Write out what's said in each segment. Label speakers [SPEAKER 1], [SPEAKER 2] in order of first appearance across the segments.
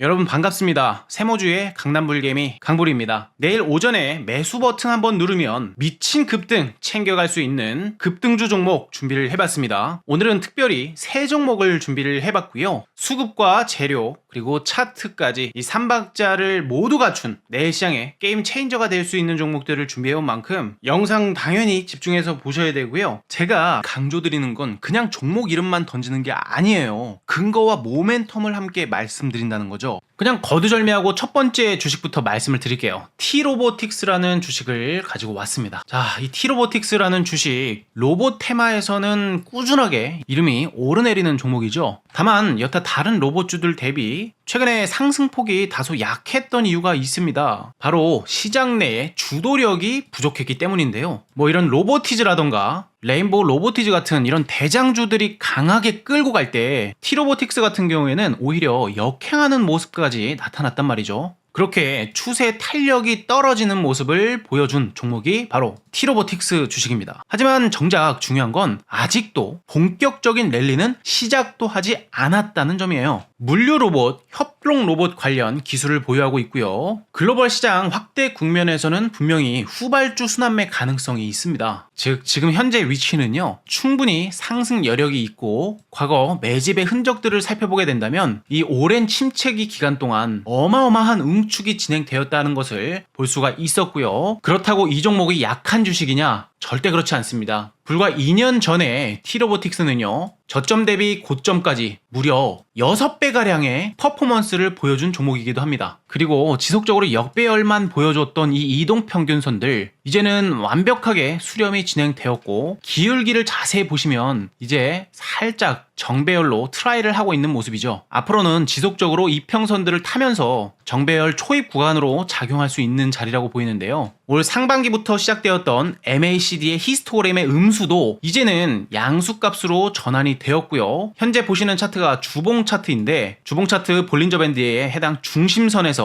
[SPEAKER 1] 여러분 반갑습니다. 세모주의 강남불개미 강불입니다. 내일 오전에 매수 버튼 한번 누르면 미친 급등 챙겨갈 수 있는 급등주 종목 준비를 해봤습니다. 오늘은 특별히 세 종목을 준비를 해봤고요. 수급과 재료 그리고 차트까지 이 3박자를 모두 갖춘 내일 시장에 게임 체인저가 될 수 있는 종목들을 준비해온 만큼 영상 당연히 집중해서 보셔야 되고요. 제가 강조드리는 건 그냥 종목 이름만 던지는 게 아니에요. 근거와 모멘텀을 함께 말씀드린다는 거죠. 그냥 거두절미하고 첫 번째 주식부터 말씀을 드릴게요. T로보틱스라는 주식을 가지고 왔습니다. 자, 이 T로보틱스라는 주식 로봇 테마에서는 꾸준하게 이름이 오르내리는 종목이죠. 다만 여타 다른 로봇주들 대비 최근에 상승폭이 다소 약했던 이유가 있습니다. 바로 시장 내에 주도력이 부족했기 때문인데요. 뭐 이런 로보티즈라던가 레인보우 로보티즈 같은 이런 대장주들이 강하게 끌고 갈때 T로보틱스 같은 경우에는 오히려 역행하는 모습까지 나타났단 말이죠. 그렇게 추세 탄력이 떨어지는 모습을 보여준 종목이 바로 T로보틱스 주식입니다. 하지만 정작 중요한 건 아직도 본격적인 랠리는 시작도 하지 않았다는 점이에요. 물류 로봇, 협동 로봇 관련 기술을 보유하고 있고요. 글로벌 시장 확대 국면에서는 분명히 후발주 순환매 가능성이 있습니다. 즉, 지금 현재 위치는요, 충분히 상승 여력이 있고, 과거 매집의 흔적들을 살펴보게 된다면, 이 오랜 침체기 기간 동안 어마어마한 응축이 진행되었다는 것을 볼 수가 있었고요. 그렇다고 이 종목이 약한 주식이냐? 절대 그렇지 않습니다. 불과 2년 전에 T로보틱스는요, 저점 대비 고점까지 무려 6배가량의 퍼포먼스를 보여준 종목이기도 합니다. 그리고 지속적으로 역배열만 보여줬던 이 이동 평균선들, 이제는 완벽하게 수렴이 진행되었고, 기울기를 자세히 보시면 이제 살짝 정배열로 트라이를 하고 있는 모습이죠. 앞으로는 지속적으로 이평선들을 타면서 정배열 초입 구간으로 작용할 수 있는 자리라고 보이는데요. 올 상반기부터 시작되었던 MACD의 히스토그램의 음수도 이제는 양수값으로 전환이 되었고요. 현재 보시는 차트가 주봉 차트인데 주봉 차트 볼린저 밴드에 해당 중심선에서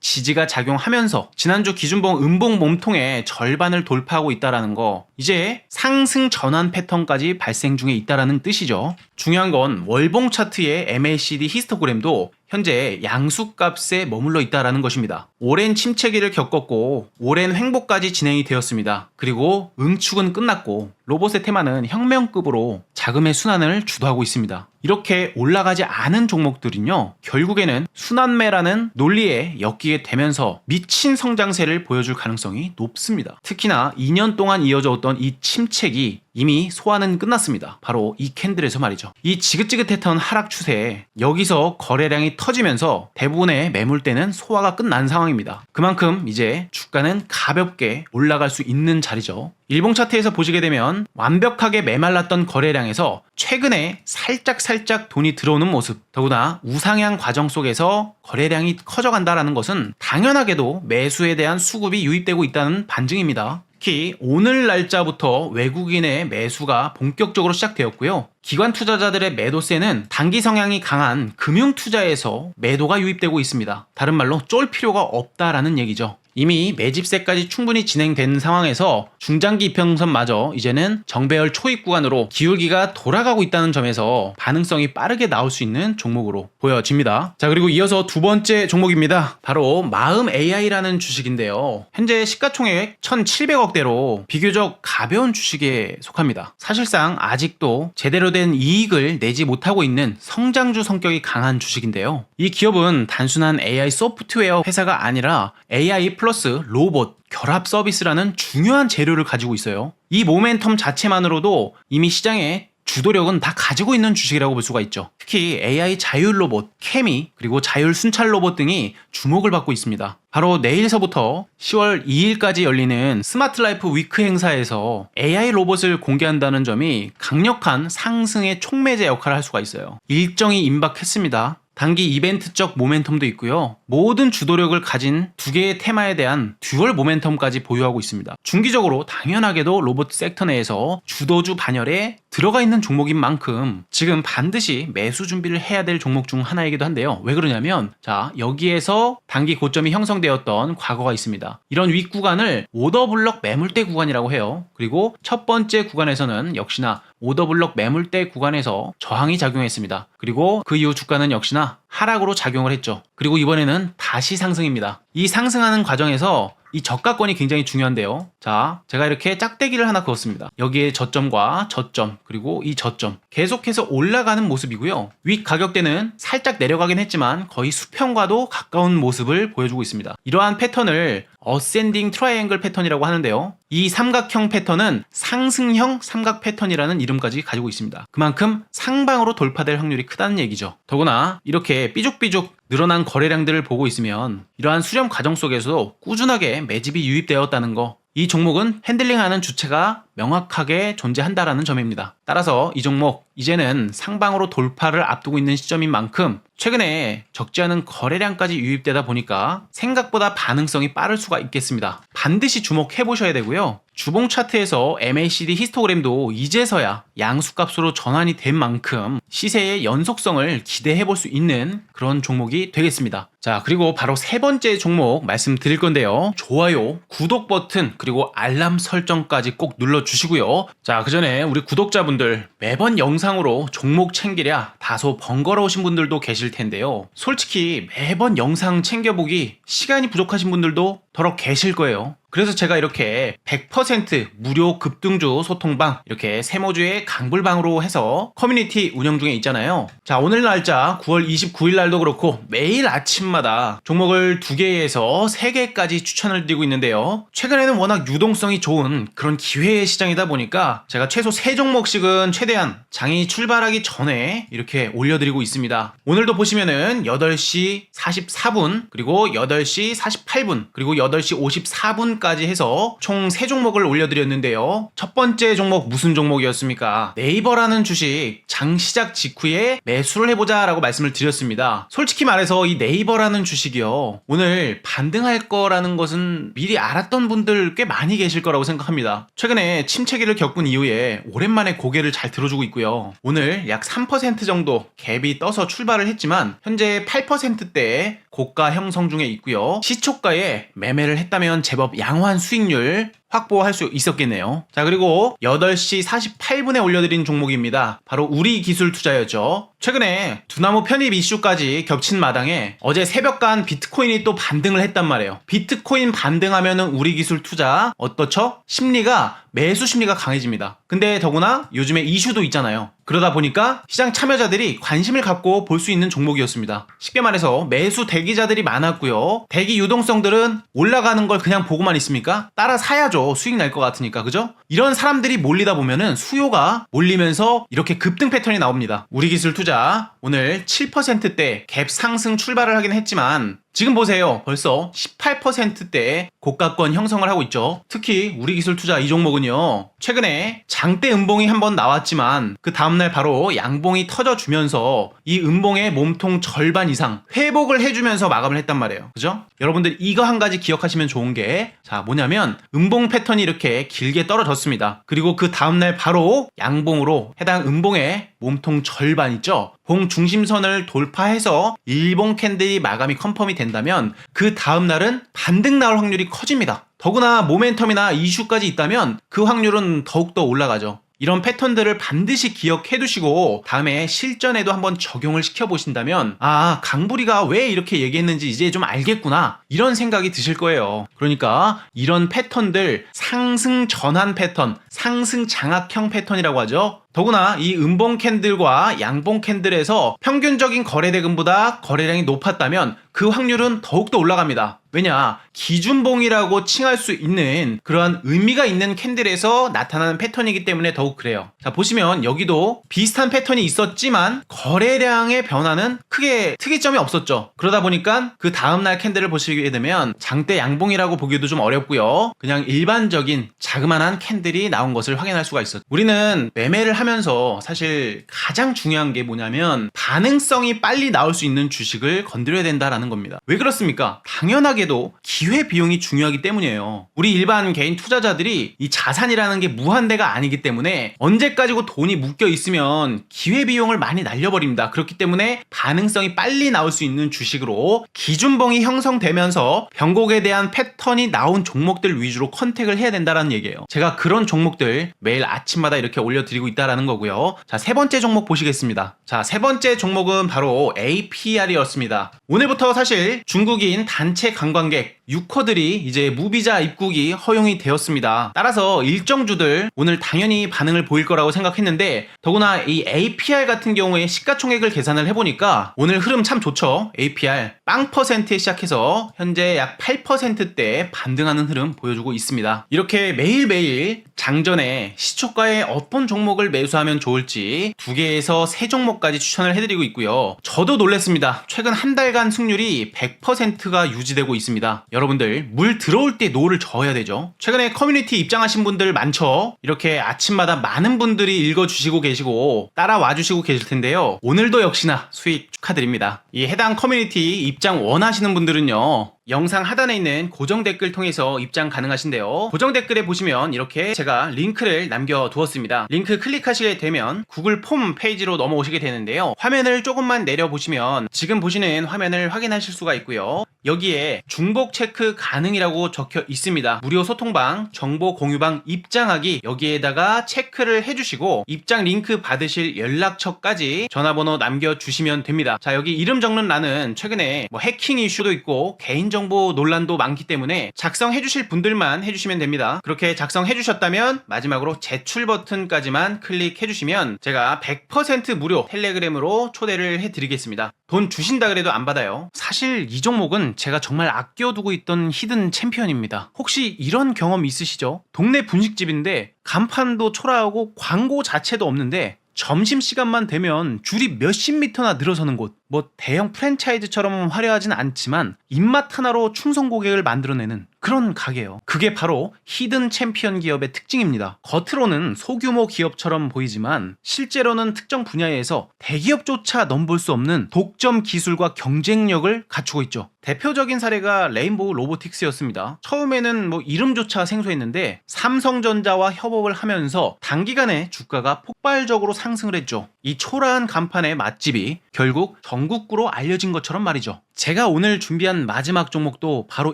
[SPEAKER 1] 지지가 작용하면서 지난주 기준봉 음봉 몸통의 절반을 돌파하고 있다라는 거 이제 상승 전환 패턴까지 발생 중에 있다라는 뜻이죠. 중요한 건 월봉 차트의 MACD 히스토그램도 현재 양수값에 머물러 있다라는 것입니다. 오랜 침체기를 겪었고 오랜 횡보까지 진행이 되었습니다. 그리고 응축은 끝났고 로봇의 테마는 혁명급으로 자금의 순환을 주도하고 있습니다. 이렇게 올라가지 않은 종목들은요, 결국에는 순환매라는 논리에 엮이게 되면서 미친 성장세를 보여줄 가능성이 높습니다. 특히나 2년 동안 이어져 왔던 이 침체기 이미 소화는 끝났습니다. 바로 이 캔들에서 말이죠. 이 지긋지긋했던 하락 추세에 여기서 거래량이 터지면서 대부분의 매물대는 소화가 끝난 상황입니다. 그만큼 이제 주가는 가볍게 올라갈 수 있는 자리죠. 일봉 차트에서 보시게 되면 완벽하게 메말랐던 거래량에서 최근에 살짝 살짝 돈이 들어오는 모습 더구나 우상향 과정 속에서 거래량이 커져간다라는 것은 당연하게도 매수에 대한 수급이 유입되고 있다는 반증입니다. 특히 오늘 날짜부터 외국인의 매수가 본격적으로 시작되었고요. 기관 투자자들의 매도세는 단기 성향이 강한 금융 투자에서 매도가 유입되고 있습니다. 다른 말로 쫄 필요가 없다라는 얘기죠. 이미 매집세까지 충분히 진행된 상황에서 중장기 이평선마저 이제는 정배열 초입 구간으로 기울기가 돌아가고 있다는 점에서 반응성이 빠르게 나올 수 있는 종목으로 보여집니다. 자, 그리고 이어서 두 번째 종목입니다. 바로 마음 AI라는 주식인데요. 현재 시가총액 1,700억대로 비교적 가벼운 주식에 속합니다. 사실상 아직도 제대로 된 이익을 내지 못하고 있는 성장주 성격이 강한 주식인데요. 이 기업은 단순한 AI 소프트웨어 회사가 아니라 AI 플 러스 로봇 결합 서비스라는 중요한 재료를 가지고 있어요. 이 모멘텀 자체만으로도 이미 시장에 주도력은 다 가지고 있는 주식이라고 볼 수가 있죠. 특히 AI 자율 로봇, 케미, 그리고 자율 순찰 로봇 등이 주목을 받고 있습니다. 바로 내일서부터 10월 2일까지 열리는 스마트 라이프 위크 행사에서 AI 로봇을 공개한다는 점이 강력한 상승의 촉매제 역할을 할 수가 있어요. 일정이 임박했습니다. 단기 이벤트적 모멘텀도 있고요. 모든 주도력을 가진 두 개의 테마에 대한 듀얼 모멘텀까지 보유하고 있습니다. 중기적으로 당연하게도 로봇 섹터 내에서 주도주 반열에 들어가 있는 종목인 만큼 지금 반드시 매수 준비를 해야 될 종목 중 하나이기도 한데요. 왜 그러냐면 자 여기에서 단기 고점이 형성되었던 과거가 있습니다. 이런 윗 구간을 오더블럭 매물대 구간이라고 해요. 그리고 첫 번째 구간에서는 역시나 오더블럭 매물대 구간에서 저항이 작용했습니다. 그리고 그 이후 주가는 역시나 하락으로 작용을 했죠. 그리고 이번에는 다시 상승입니다. 이 상승하는 과정에서 이 저가권이 굉장히 중요한데요. 자, 제가 이렇게 짝대기를 하나 그었습니다. 여기에 저점과 저점, 그리고 이 저점. 계속해서 올라가는 모습이고요. 윗 가격대는 살짝 내려가긴 했지만 거의 수평과도 가까운 모습을 보여주고 있습니다. 이러한 패턴을 어센딩 트라이앵글 패턴이라고 하는데요. 이 삼각형 패턴은 상승형 삼각 패턴이라는 이름까지 가지고 있습니다. 그만큼 상방으로 돌파될 확률이 크다는 얘기죠. 더구나 이렇게 삐죽삐죽 늘어난 거래량들을 보고 있으면 이러한 수렴 과정 속에서도 꾸준하게 매집이 유입되었다는 거. 이 종목은 핸들링하는 주체가 명확하게 존재한다라는 점입니다. 따라서 이 종목 이제는 상방으로 돌파를 앞두고 있는 시점인 만큼 최근에 적지 않은 거래량까지 유입되다 보니까 생각보다 반응성이 빠를 수가 있겠습니다. 반드시 주목해 보셔야 되고요. 주봉 차트에서 MACD 히스토그램도 이제서야 양수값으로 전환이 된 만큼 시세의 연속성을 기대해 볼 수 있는 그런 종목이 되겠습니다. 자, 그리고 바로 세 번째 종목 말씀드릴 건데요. 좋아요, 구독 버튼, 그리고 알람 설정까지 꼭 눌러 주시고요. 자, 그 전에 우리 구독자분들 매번 영상 으로 종목 챙기랴 다소 번거로우신 분들도 계실 텐데요. 솔직히 매번 영상 챙겨보기 시간이 부족하신 분들도 더러 계실 거예요. 그래서 제가 이렇게 100% 무료 급등주 소통방 이렇게 세모주의 강불방으로 해서 커뮤니티 운영 중에 있잖아요. 자 오늘 날짜 9월 29일 날도 그렇고 매일 아침마다 종목을 2개에서 3개까지 추천을 드리고 있는데요. 최근에는 워낙 유동성이 좋은 그런 기회의 시장이다 보니까 제가 최소 3종목씩은 최대한 장이 출발하기 전에 이렇게 올려드리고 있습니다. 오늘도 보시면은 8시 44분 그리고 8시 48분 그리고 8시 54분 까지 해서 총 3종목을 올려드렸는데요. 첫 번째 종목 무슨 종목이었습니까? 네이버라는 주식 장 시작 직후에 매수를 해보자 라고 말씀을 드렸습니다. 솔직히 말해서 이 네이버라는 주식이요. 오늘 반등할 거라는 것은 미리 알았던 분들 꽤 많이 계실 거라고 생각합니다. 최근에 침체기를 겪은 이후에 오랜만에 고개를 잘 들어주고 있고요. 오늘 약 3% 정도 갭이 떠서 출발을 했지만 현재 8%대의 고가 형성 중에 있고요. 시초가에 매매를 했다면 제법 양호한 수익률 확보할 수 있었겠네요. 자, 그리고 8시 48분에 올려드린 종목입니다. 바로 우리 기술 투자였죠. 최근에 두나무 편입 이슈까지 겹친 마당에 어제 새벽간 비트코인이 또 반등을 했단 말이에요. 비트코인 반등하면은 우리 기술 투자 어떻죠? 심리가 매수 심리가 강해집니다. 근데 더구나 요즘에 이슈도 있잖아요. 그러다 보니까 시장 참여자들이 관심을 갖고 볼 수 있는 종목이었습니다. 쉽게 말해서 매수 대기자들이 많았고요. 대기 유동성들은 올라가는 걸 그냥 보고만 있습니까? 따라 사야죠. 수익 날 것 같으니까. 그죠? 이런 사람들이 몰리다 보면은 수요가 몰리면서 이렇게 급등 패턴이 나옵니다. 우리 기술 투자 오늘 7%대 갭 상승 출발을 하긴 했지만 지금 보세요. 벌써 18%대 고가권 형성을 하고 있죠. 특히 우리 기술 투자 이 종목은요. 최근에 장대 음봉이 한번 나왔지만 그 다음날 바로 양봉이 터져주면서 이 음봉의 몸통 절반 이상 회복을 해주면서 마감을 했단 말이에요. 그죠? 여러분들 이거 한 가지 기억하시면 좋은 게 자 뭐냐면 음봉 패턴이 이렇게 길게 떨어졌습니다. 그리고 그 다음날 바로 양봉으로 해당 음봉의 몸통 절반 있죠? 봉 중심선을 돌파해서 일봉 캔들이 마감이 컨펌이 된다면 그 다음 날은 반등 나올 확률이 커집니다. 더구나 모멘텀이나 이슈까지 있다면 그 확률은 더욱더 올라가죠. 이런 패턴들을 반드시 기억해 두시고 다음에 실전에도 한번 적용을 시켜 보신다면 아 강부리가 왜 이렇게 얘기했는지 이제 좀 알겠구나 이런 생각이 드실 거예요 그러니까 이런 패턴들 상승 전환 패턴 상승 장악형 패턴이라고 하죠 더구나 이 음봉 캔들과 양봉 캔들에서 평균적인 거래 대금보다 거래량이 높았다면 그 확률은 더욱더 올라갑니다. 왜냐? 기준봉이라고 칭할 수 있는 그러한 의미가 있는 캔들에서 나타나는 패턴이기 때문에 더욱 그래요. 자, 보시면 여기도 비슷한 패턴이 있었지만 거래량의 변화는 크게 특이점이 없었죠. 그러다 보니까 그 다음날 캔들을 보시게 되면 장대 양봉이라고 보기도 좀 어렵고요. 그냥 일반적인 자그마한 캔들이 나온 것을 확인할 수가 있었죠. 우리는 매매를 하면 서 사실 가장 중요한 게 뭐냐면 반응성이 빨리 나올 수 있는 주식을 건드려야 된다라는 겁니다. 왜 그렇습니까? 당연하게도 기회 비용이 중요하기 때문이에요. 우리 일반 개인 투자자들이 이 자산이라는 게 무한대가 아니기 때문에 언제 까지고 돈이 묶여 있으면 기회 비용을 많이 날려버립니다. 그렇기 때문에 반응성이 빨리 나올 수 있는 주식으로 기준봉이 형성되면서 변곡에 대한 패턴이 나온 종목들 위주로 컨택을 해야 된다는 얘기예요. 제가 그런 종목들 매일 아침마다 이렇게 올려드리고 있다는 있다라는 거고요. 자, 세 번째 종목 보시겠습니다. 자, 세 번째 종목은 바로 APR이었습니다. 오늘부터 사실 중국인 단체 관광객 6호들이 이제 무비자 입국이 허용이 되었습니다. 따라서 일정주들 오늘 당연히 반응을 보일 거라고 생각했는데 더구나 이 APR 같은 경우에 시가총액을 계산을 해보니까 오늘 흐름 참 좋죠. APR 빵 퍼센트에 시작해서 현재 약 8%대 반등하는 흐름 보여주고 있습니다. 이렇게 매일매일 장전에 시초가에 어떤 종목을 매수하면 좋을지 두 개에서 세 종목까지 추천을 해드리고 있고요. 저도 놀랬습니다. 최근 한 달간 승률이 100%가 유지되고 있습니다. 여러분들 물 들어올 때 노를 저어야 되죠. 최근에 커뮤니티 입장하신 분들 많죠. 이렇게 아침마다 많은 분들이 읽어주시고 계시고 따라와 주시고 계실 텐데요. 오늘도 역시나 수익 축하드립니다. 이 해당 커뮤니티 입장 원하시는 분들은요. 영상 하단에 있는 고정 댓글 통해서 입장 가능하신데요. 고정 댓글에 보시면 이렇게 제가 링크를 남겨두었습니다. 링크 클릭하시게 되면 구글 폼 페이지로 넘어오시게 되는데요. 화면을 조금만 내려보시면 지금 보시는 화면을 확인하실 수가 있고요. 여기에 중복 체크 가능이라고 적혀 있습니다. 무료 소통방, 정보 공유방 입장하기 여기에다가 체크를 해주시고 입장 링크 받으실 연락처까지 전화번호 남겨주시면 됩니다. 자 여기 이름 적는欄은 최근에 뭐 해킹 이슈도 있고 개인 정보 논란도 많기 때문에 작성해 주실 분들만 해주시면 됩니다. 그렇게 작성해 주셨다면 마지막으로 제출 버튼까지만 클릭해 주시면 제가 100% 무료 텔레그램으로 초대를 해드리겠습니다. 돈 주신다 그래도 안 받아요. 사실 이 종목은 제가 정말 아껴두고 있던 히든 챔피언입니다. 혹시 이런 경험 있으시죠? 동네 분식집인데 간판도 초라하고 광고 자체도 없는데 점심시간만 되면 줄이 몇십 미터나 늘어서는 곳. 뭐 대형 프랜차이즈처럼 화려하진 않지만 입맛 하나로 충성 고객을 만들어내는 그런 가게예요. 그게 바로 히든 챔피언 기업의 특징입니다. 겉으로는 소규모 기업처럼 보이지만 실제로는 특정 분야에서 대기업조차 넘볼 수 없는 독점 기술과 경쟁력을 갖추고 있죠. 대표적인 사례가 레인보우 로보틱스였습니다. 처음에는 뭐 이름조차 생소했는데 삼성전자와 협업을 하면서 단기간에 주가가 폭발적으로 상승을 했죠. 이 초라한 간판의 맛집이 결국 전국구로 알려진 것처럼 말이죠. 제가 오늘 준비한 마지막 종목도 바로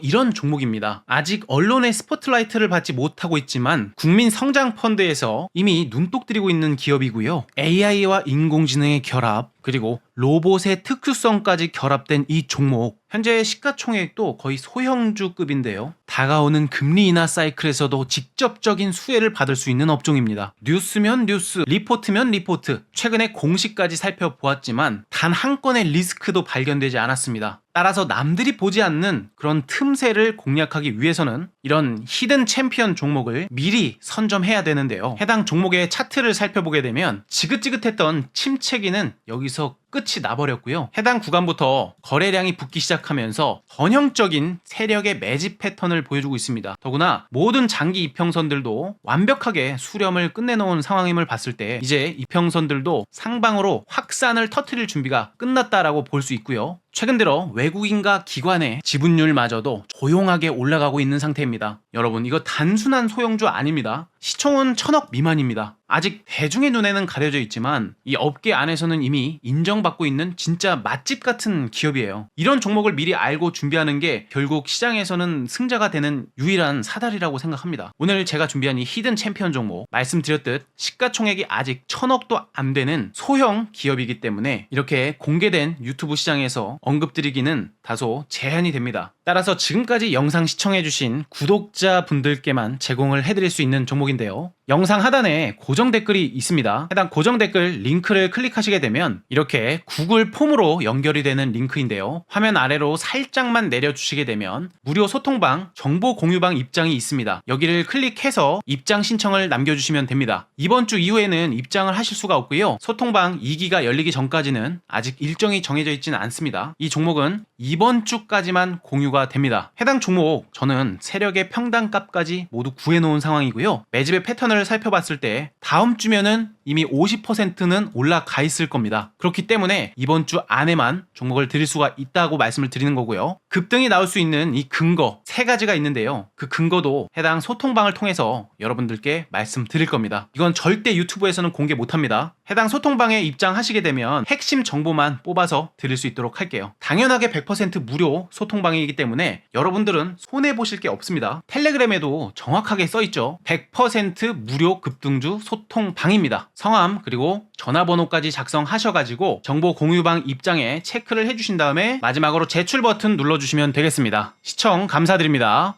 [SPEAKER 1] 이런 종목입니다. 아직 언론의 스포트라이트를 받지 못하고 있지만 국민 성장 펀드에서 이미 눈독 들이고 있는 기업이고요. AI와 인공지능의 결합 그리고 로봇의 특수성까지 결합된 이 종목 현재 시가총액도 거의 소형주급인데요. 다가오는 금리 인하 사이클에서도 직접적인 수혜를 받을 수 있는 업종입니다. 뉴스면 뉴스, 리포트면 리포트, 최근에 공시까지 살펴보았지만 단 한 건의 리스크도 발견되지 않았습니다. 따라서 남들이 보지 않는 그런 틈새를 공략하기 위해서는 이런 히든 챔피언 종목을 미리 선점해야 되는데요. 해당 종목의 차트를 살펴보게 되면 지긋지긋했던 침체기는 여기서 끝이 나버렸고요. 해당 구간부터 거래량이 붙기 시작하면서 전형적인 세력의 매집 패턴을 보여주고 있습니다. 더구나 모든 장기 이평선들도 완벽하게 수렴을 끝내놓은 상황임을 봤을 때 이제 이평선들도 상방으로 확산을 터트릴 준비가 끝났다라고 볼 수 있고요. 최근 들어 외국인과 기관의 지분율마저도 조용하게 올라가고 있는 상태입니다. 여러분, 이거 단순한 소형주 아닙니다. 시총은 천억 미만입니다. 아직 대중의 눈에는 가려져 있지만 이 업계 안에서는 이미 인정받고 있는 진짜 맛집 같은 기업이에요. 이런 종목을 미리 알고 준비하는 게 결국 시장에서는 승자가 되는 유일한 사다리라고 생각합니다. 오늘 제가 준비한 이 히든 챔피언 종목 말씀드렸듯 시가총액이 아직 천억도 안 되는 소형 기업이기 때문에 이렇게 공개된 유튜브 시장에서 언급드리기는 다소 제한이 됩니다. 따라서 지금까지 영상 시청해주신 구독자분들께만 제공을 해드릴 수 있는 종목인데요. 영상 하단에 고정 댓글이 있습니다. 해당 고정 댓글 링크를 클릭하시게 되면 이렇게 구글 폼으로 연결이 되는 링크인데요. 화면 아래로 살짝만 내려주시게 되면 무료 소통방, 정보 공유방 입장이 있습니다. 여기를 클릭해서 입장 신청을 남겨주시면 됩니다. 이번 주 이후에는 입장을 하실 수가 없고요. 소통방 2기가 열리기 전까지는 아직 일정이 정해져 있지는 않습니다. 이 종목은 이번 주까지만 공유 가 됩니다. 해당 종목 저는 세력의 평단값까지 모두 구해놓은 상황이고요. 매집의 패턴을 살펴봤을 때 다음 주면은 이미 50%는 올라가 있을 겁니다. 그렇기 때문에 이번 주 안에만 종목을 드릴 수가 있다고 말씀을 드리는 거고요. 급등이 나올 수 있는 이 근거 세 가지가 있는데요. 그 근거도 해당 소통방을 통해서 여러분들께 말씀드릴 겁니다. 이건 절대 유튜브에서는 공개 못합니다. 해당 소통방에 입장하시게 되면 핵심 정보만 뽑아서 드릴 수 있도록 할게요. 당연하게 100% 무료 소통방이기 때문에 여러분들은 손해 보실 게 없습니다. 텔레그램에도 정확하게 써 있죠. 100% 무료 급등주 소통방입니다. 성함 그리고 전화번호까지 작성하셔가지고 정보 공유방 입장에 체크를 해주신 다음에 마지막으로 제출 버튼 눌러주시면 되겠습니다. 시청 감사드립니다.